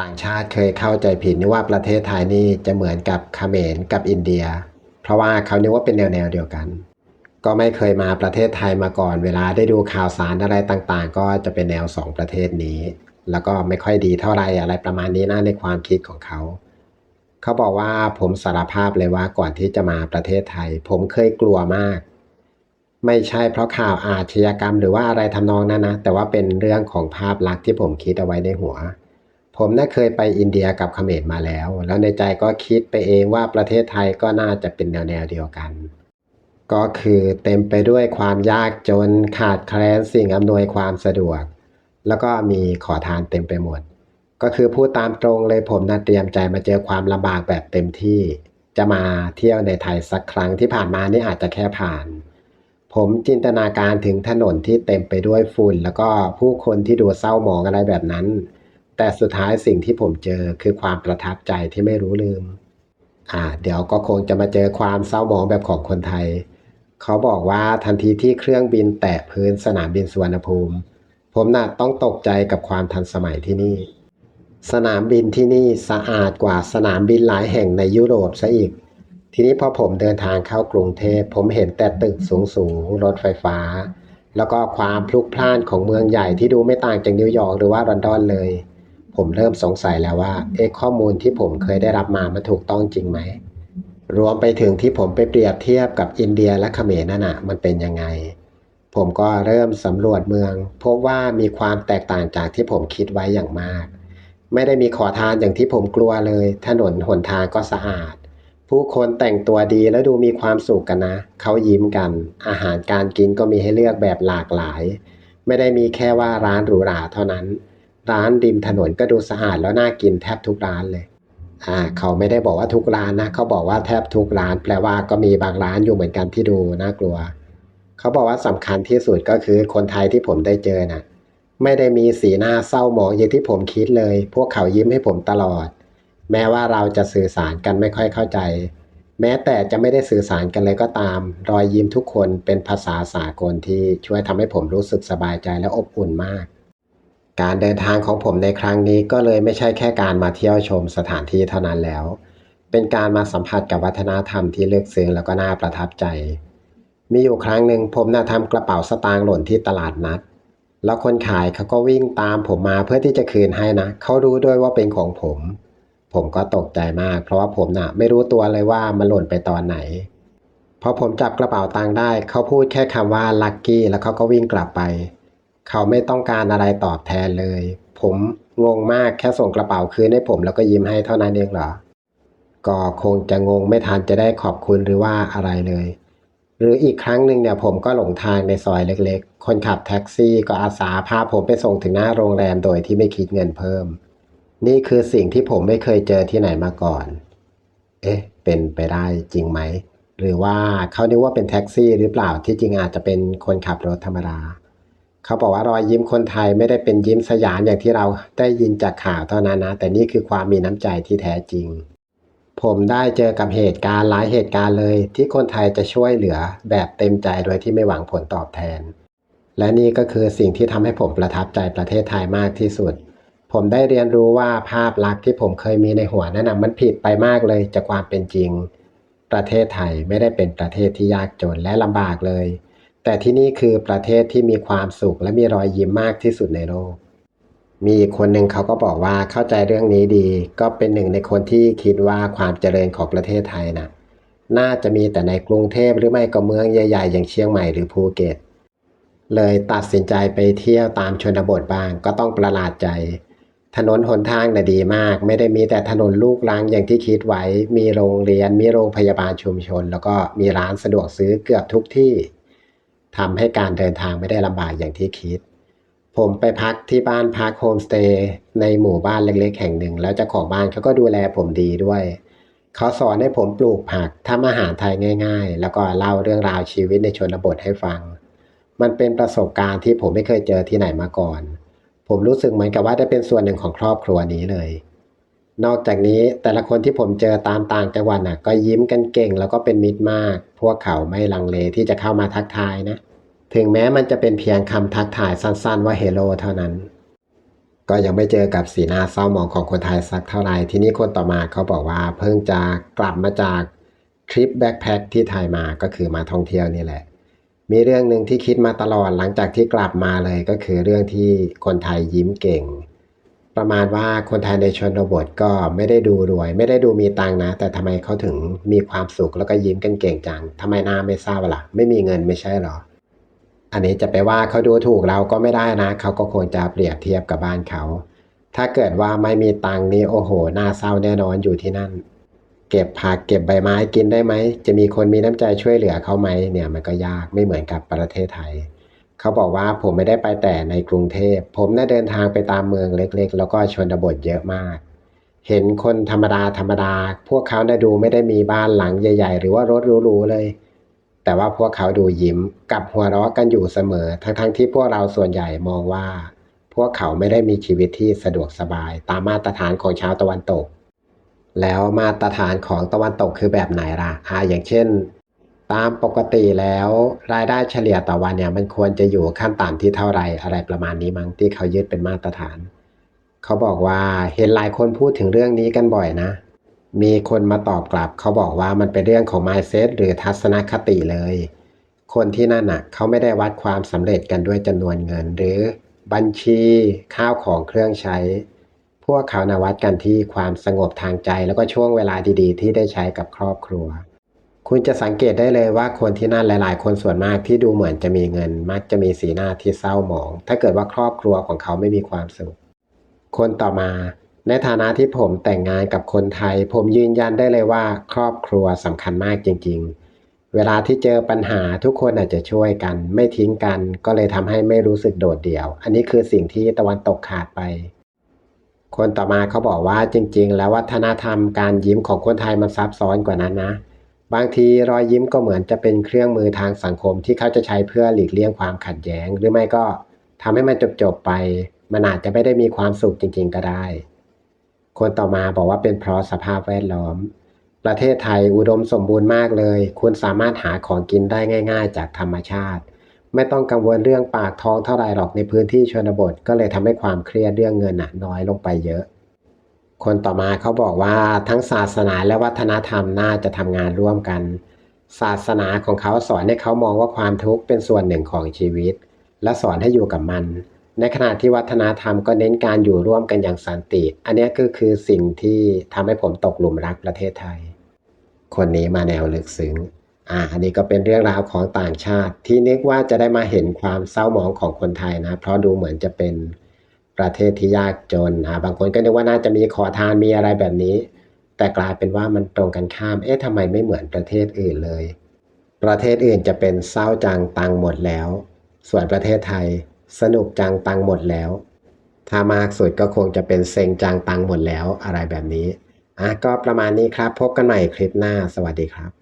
ต่างชาติเคยเข้าใจผิดนึกว่าประเทศไทยนี่จะเหมือนกับเขมรกับอินเดีย เพราะว่าเขานึกว่าเป็นแนวแนวเดียวกัน ก็ไม่เคยมาประเทศไทยมาก่อน เวลาได้ดูข่าวสารอะไรต่างๆ ก็จะเป็นแนวสองประเทศนี้ แล้วก็ไม่ค่อยดีเท่าไหร่อะไรประมาณนี้นะในความคิดของเขา เขาบอกว่าผมสารภาพเลยว่าก่อนที่จะมาประเทศไทย ผมเคยกลัวมาก ไม่ใช่เพราะข่าวอาชญากรรม หรือว่าอะไรทำนองนั้นนะแต่ว่าเป็นเรื่องของภาพลักษณ์ที่ผมคิดเอาไว้ในหัว ผมน่าเคยไปอินเดียกับเขมรมาแล้ว แล้วในใจก็คิดไปเองว่าประเทศไทยก็น่าจะเป็นแนวแนวเดียวกัน ก็คือเต็มไปด้วยความยากจนขาดแคลนสิ่งอำนวยความสะดวก แล้วก็มีขอทานเต็มไปหมด ก็คือพูดตามตรงเลยผมน่ะเตรียมใจมาเจอความลำบากแบบเต็มที่ จะมาเที่ยวในไทยสักครั้งที่ผ่านมานี่อาจจะแค่ผ่านผมจินตนาการถึงถนนที่เต็มไปด้วยฝุ่น แล้วก็ผู้คนที่ดูเศร้าหมองอะไรแบบนั้น แต่สุดท้ายสิ่งที่ผมเจอคือความประทับใจที่ไม่รู้ลืม อ่า เดี๋ยวก็คงจะมาเจอความเศร้าหมองแบบของคนไทย เขาบอกว่าทันทีที่เครื่องบินแตะพื้นสนามบินสุวรรณภูมิ ผมน่ะต้องตกใจกับความทันสมัยที่นี่ สนามบินที่นี่สะอาดกว่าสนามบินหลายแห่งในยุโรปซะอีก ทีนี้พอผมเดินทางเข้ากรุงเทพผมเห็นแต่ตึกสูงๆรถไฟฟ้า แล้วก็ความพลุกพล่านของเมืองใหญ่ที่ดูไม่ต่างจากนิวยอร์กหรือว่าลอนดอนเลย ผมเริ่มสงสัยแล้วว่าเอ๊ะข้อมูลที่ผมเคยได้รับมามันถูกต้องจริงไหม รวมไปถึงที่ผมไปเปรียบเทียบกับอินเดียและเขมรนั่นน่ะมันเป็นยังไง ผมก็เริ่มสำรวจเมือง พบว่ามีความแตกต่างจากที่ผมคิดไว้อย่างมาก ไม่ได้มีขอทานอย่างที่ผมกลัวเลย ถนนหนทางก็สะอาด ผู้คนแต่งตัวดีแล้วดูมีความสุขกันนะ เขายิ้มกัน อาหารการกินก็มีให้เลือกแบบหลากหลาย ไม่ได้มีแค่ว่าร้านหรูหราเท่านั้น ร้านริมถนนก็ดูสะอาดแล้วน่ากินแทบทุกร้านเลย อ่า เขาไม่ได้บอกว่าทุกร้านนะ เขาบอกว่าแทบทุกร้าน แปลว่าก็มีบางร้านอยู่เหมือนกันที่ดูน่ากลัว เขาบอกว่าสำคัญที่สุดก็คือคนไทยที่ผมได้เจอน่ะ ไม่ได้มีสีหน้าเศร้าหมองอย่างที่ผมคิดเลย พวกเขายิ้มให้ผมตลอด แม้ว่าเราจะสื่อสารกันไม่ค่อยเข้าใจ แม้แต่จะไม่ได้สื่อสารกันเลยก็ตาม รอยยิ้มทุกคนเป็นภาษาสากลที่ช่วยทำให้ผมรู้สึกสบายใจและอบอุ่นมาก การเดินทางของผมในครั้งนี้ก็เลยไม่ใช่แค่การมาเที่ยวชมสถานที่เท่านั้นแล้ว เป็นการมาสัมผัสกับวัฒนธรรมที่ลึกซึ้งแล้วก็น่าประทับใจ มีอยู่ครั้งหนึ่งผมน่ะทำกระเป๋าสตางค์หล่นที่ตลาดนัด แล้วคนขายเขาก็วิ่งตามผมมาเพื่อที่จะคืนให้นะ เขารู้ด้วยว่าเป็นของผม ผมก็ตกใจมาก เพราะว่าผมน่ะ ไม่รู้ตัวเลยว่ามันหล่นไปตอนไหน พอผมจับกระเป๋าตังค์ได้ เขาพูดแค่คำว่าลัคกี้แล้วเขาก็วิ่งกลับไป เขาไม่ต้องการอะไรตอบแทนเลย ผมงงมากแค่ส่งกระเป๋าคืนให้ผมแล้วก็ยิ้มให้เท่านั้นเองเหรอ ก็คงจะงงไม่ทันจะได้ขอบคุณหรือว่าอะไรเลย หรืออีกครั้งหนึ่งเนี่ยผมก็หลงทางในซอยเล็กๆ คนขับแท็กซี่ก็อาสาพาผมไปส่งถึงหน้าโรงแรมโดยที่ไม่คิดเงินเพิ่ม นี่คือสิ่งที่ผมไม่เคยเจอที่ไหนมาก่อน เอ๊ะ เป็นไปได้จริงไหม หรือว่าเขานึกว่าเป็นแท็กซี่หรือเปล่าที่จริงอาจจะเป็นคนขับรถธรรมดา เขาบอกว่ารอยยิ้มคนไทยไม่ได้เป็นยิ้มสยามอย่างที่เราได้ยินจากข่าวเท่านั้นนะ แต่นี่คือความมีน้ำใจที่แท้จริง ผมได้เจอกับเหตุการณ์หลายเหตุการณ์เลย ที่คนไทยจะช่วยเหลือแบบเต็มใจโดยที่ไม่หวังผลตอบแทน และนี่ก็คือสิ่งที่ทำให้ผมประทับใจประเทศไทยมากที่สุด ผมได้เรียนรู้ว่าภาพลักษณ์ที่ผมเคยมีในหัวนั้นนะมันผิดไปมากเลยจากความเป็นจริง ประเทศไทยไม่ได้เป็นประเทศที่ยากจนและลำบากเลย แต่ที่นี่คือประเทศที่มีความสุขและมีรอยยิ้มมากที่สุดในโลก มีคนหนึ่งเขาก็บอกว่าเข้าใจเรื่องนี้ดี ก็เป็นหนึ่งในคนที่คิดว่าความเจริญของประเทศไทยน่ะน่าจะมีแต่ในกรุงเทพหรือไม่ก็เมืองใหญ่ๆ อย่างเชียงใหม่หรือภูเก็ต เลยตัดสินใจไปเที่ยวตามชนบทบ้างก็ต้องประหลาดใจ ถนนหนทางน่ะดีมาก ไม่ได้มีแต่ถนนลูกรังอย่างที่คิดไว้ มีโรงเรียน มีโรงพยาบาลชุมชน แล้วก็มีร้านสะดวกซื้อเกือบทุกที่ ทำให้การเดินทางไม่ได้ลำบากอย่างที่คิด ผมไปพักที่บ้านพักโฮมสเตย์ในหมู่บ้านเล็กๆ แห่งหนึ่ง แล้วเจ้าของบ้านเขาก็ดูแลผมดีด้วยเขาสอนให้ผมปลูกผักทำอาหารไทยง่าย ๆ แล้วก็เล่าเรื่องราวชีวิตในชนบทให้ฟัง มันเป็นประสบการณ์ที่ผมไม่เคยเจอที่ไหนมาก่อน ผมรู้สึกเหมือนกับว่าได้เป็นส่วนหนึ่งของครอบครัวนี้เลย นอกจากนี้แต่ละคนที่ผมเจอตามต่างจังหวัดน่ะก็ยิ้มกันเก่งแล้วก็เป็นมิตรมาก พวกเขาไม่ลังเลที่จะเข้ามาทักทายนะ ถึงแม้มันจะเป็นเพียงคำทักทายสั้นๆ ว่าเฮโลเท่านั้น ก็ยังไม่เจอกับสีหน้าเศร้าหมองของคนไทยสักเท่าไหร่ทีนี้คนต่อมาเขาบอกว่าเพิ่งจะกลับมาจากทริปแบ็คแพคที่ไทยมาก็คือมาท่องเที่ยวนี่แหละมีเรื่องหนึ่งที่คิดมาตลอดหลังจากที่กลับมาเลยก็คือเรื่องที่คนไทยยิ้มเก่ง ประมาณว่าคนไทยในชนบทก็ไม่ได้ดูรวย ไม่ได้ดูมีตังนะ แต่ทำไมเขาถึงมีความสุขแล้วก็ยิ้มกันเก่งจังทำไมหน้าไม่เศร้าล่ะ ไม่มีเงินไม่ใช่หรอ อันนี้จะไปว่าเขาดูถูกเราก็ไม่ได้นะเขาก็ควรจะเปรียบเทียบกับบ้านเขา ถ้าเกิดว่าไม่มีตังนี่โอ้โหหน่าเศร้าแน่นอนอยู่ที่นั่น เก็บผักเก็บใบไม้กินได้ไหมจะมีคนมีน้ำใจช่วยเหลือเขาไหมเนี่ยมันก็ยากไม่เหมือนกับประเทศไทย เขาบอกว่าผมไม่ได้ไปแต่ในกรุงเทพ ผมน่าเดินทางไปตามเมืองเล็กๆ แล้วก็ชนบทเยอะมาก เห็นคนธรรมดาธรรมดา พวกเขาน่าดูไม่ได้มีบ้านหลังใหญ่ ๆ หรือว่ารถหรูๆเลย แต่ว่าพวกเขาดูยิ้มกับหัวเราะกันอยู่เสมอ ทั้งๆที่พวกเราส่วนใหญ่มองว่า พวกเขาไม่ได้มีชีวิตที่สะดวกสบาย ตามมาตรฐานของชาวตะวันตก แล้วมาตรฐานของตะวันตกคือแบบไหนล่ะอ่าอย่างเช่น ตามปกติแล้วรายได้เฉลี่ยต่อวันเนี่ยมันควรจะอยู่ขั้นต่ำที่เท่าไหร่อะไรประมาณนี้มั้งที่เขายึดเป็นมาตรฐาน เขาบอกว่าเห็นหลายคนพูดถึงเรื่องนี้กันบ่อยนะ มีคนมาตอบกลับ เขาบอกว่ามันเป็นเรื่องของ mindset หรือทัศนคติเลย คนที่นั่นน่ะเขาไม่ได้วัดความสำเร็จกันด้วยจำนวนเงิน หรือบัญชีข้าวของเครื่องใช้ พวกเขานวัดกันที่ความสงบทางใจ แล้วก็ช่วงเวลาดีๆ ที่ได้ใช้กับครอบครัว คุณจะสังเกตได้เลยว่าคนที่นั่นหลาย ๆ คนส่วนมากที่ดูเหมือนจะมีเงิน มักจะมีสีหน้าที่เศร้าหมอง ถ้าเกิดว่าครอบครัวของเขาไม่มีความสุข คนต่อมา ในฐานะที่ผมแต่งงานกับคนไทย ผมยืนยันได้เลยว่า ครอบครัวสำคัญมากจริง ๆ เวลาที่เจอปัญหาทุกคนอาจจะช่วยกัน ไม่ทิ้งกัน ก็เลยทำให้ไม่รู้สึกโดดเดี่ยว อันนี้คือสิ่งที่ตะวันตกขาดไปคนต่อมาเขาบอกว่าจริง ๆ แล้ววัฒนธรรมการยิ้มของคนไทยมันซับซ้อนกว่านั้นนะ บางทีรอยยิ้มก็เหมือนจะเป็นเครื่องมือทางสังคมที่เขาจะใช้เพื่อหลีกเลี่ยงความขัดแย้ง หรือไม่ก็ทำให้มันจบๆไป มันอาจจะไม่ได้มีความสุขจริง ๆ ก็ได้ คนต่อมาบอกว่าเป็นเพราะสภาพแวดล้อม ประเทศไทยอุดมสมบูรณ์มากเลย คุณสามารถหาของกินได้ง่าย ๆ จากธรรมชาติ ไม่ต้องกังวลเรื่องปากท้องเท่าไหร่หรอกในพื้นที่ชนบท ก็เลยทำให้ความเครียดเรื่องเงินน่ะน้อยลงไปเยอะ คนต่อมาเขาบอกว่าทั้งศาสนาและวัฒนธรรมน่าจะทำงานร่วมกัน ศาสนาของเขาสอนให้เขามองว่าความทุกข์เป็นส่วนหนึ่งของชีวิต และสอนให้อยู่กับมัน ในขณะที่วัฒนธรรมก็เน้นการอยู่ร่วมกันอย่างสันติ อันนี้ก็คือสิ่งที่ทำให้ผมตกหลุมรักประเทศไทย คนนี้มาแนวลึกซึ้งอ่าอันนี้ก็เป็นเรื่องราวของต่างชาติ ที่นึกว่าจะได้มาเห็นความเศร้าหมองของคนไทยนะ เพราะดูเหมือนจะเป็น ประเทศที่ยากจนบางคนก็นึกว่าน่าจะมีขอทานมีอะไรแบบนี้ แต่กลายเป็นว่ามันตรงกันข้าม เอ๊ะทำไมไม่เหมือนประเทศอื่นเลย ประเทศอื่นจะเป็นเศร้าจังตังหมดแล้ว ส่วนประเทศไทย สนุกจังตังหมดแล้ว ถ้ามากสุดก็คงจะเป็นเซ็งจังตังหมดแล้วอะไรแบบนี้อะก็ประมาณนี้ครับ พบกันใหม่คลิปหน้า สวัสดีครับ